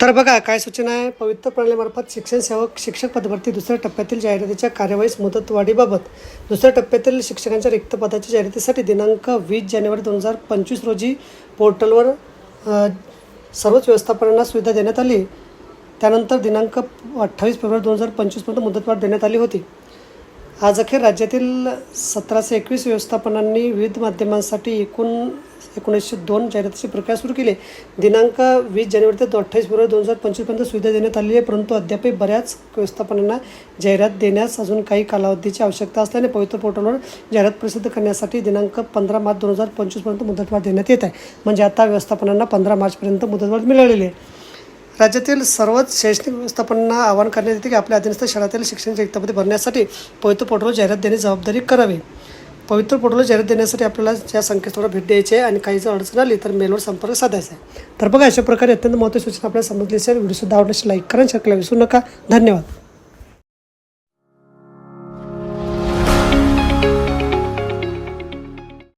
तर बघा काय सूचना आहे? पवित्र प्रणालीमार्फत शिक्षण सेवक शिक्षक पदभरती दुसऱ्या टप्प्यातील जाहिरातीच्या कार्यवाहीस मुदतवाढीबाबत दुसऱ्या टप्प्यातील शिक्षकांच्या रिक्त पदाच्या जाहिरातीसाठी दिनांक वीस जानेवारी दोन हजार पंचवीस रोजी पोर्टलवर सर्वच व्यवस्थापनांना सुविधा देण्यात आली. त्यानंतर दिनांक अठ्ठावीस फेब्रुवारी दोन हजार पंचवीसपर्यंत मुदतवाढ देण्यात आली होती. आज अखेर राज्यातील सतराशे एकवीस व्यवस्थापनांनी विविध माध्यमांसाठी एकूण एकोणीसशे दोन जाहिरातीची प्रक्रिया सुरू केली. दिनांक वीस जानेवारी ते अठ्ठावीस फेब्रुवारी दोन हजार पंचवीसपर्यंत सुविधा देण्यात आली आहे परंतु अद्यापही बऱ्याच व्यवस्थापनांना जाहिरात देण्यास अजून काही कालावधीची आवश्यकता असल्याने पवित्र पोर्टलवर जाहिरात प्रसिद्ध करण्यासाठी दिनांक पंधरा मार्च दोन हजार पंचवीसपर्यंत मुदतवाढ देण्यात येत आहे. म्हणजे आता व्यवस्थापनांना पंधरा मार्चपर्यंत मुदतवाढ मिळालेली आहे. राज्यातील सर्वच शैक्षणिक व्यवस्थापनांना आवाहन करण्यात येते की आपल्या अधीनस्थ शाळातील शिक्षण रिक्तपदे भरण्यासाठी पवित्र पोर्टलवर जाहिरात देणे जबाबदारी करावी. पवित्र पोर्टलवर जाहिरात देण्यासाठी आपल्याला ज्या संकेतस्थळावर भेट द्यायची आहे आणि काही जर अडचण आली तर मेलवर संपर्क साधायचा आहे. तर बघा अशा प्रकारे अत्यंत महत्त्वाची सूचना आपल्याला समजली असेल. व्हिडिओसुद्धा आवडल्यास लाईक करा शेअर करायला विसरू नका. धन्यवाद.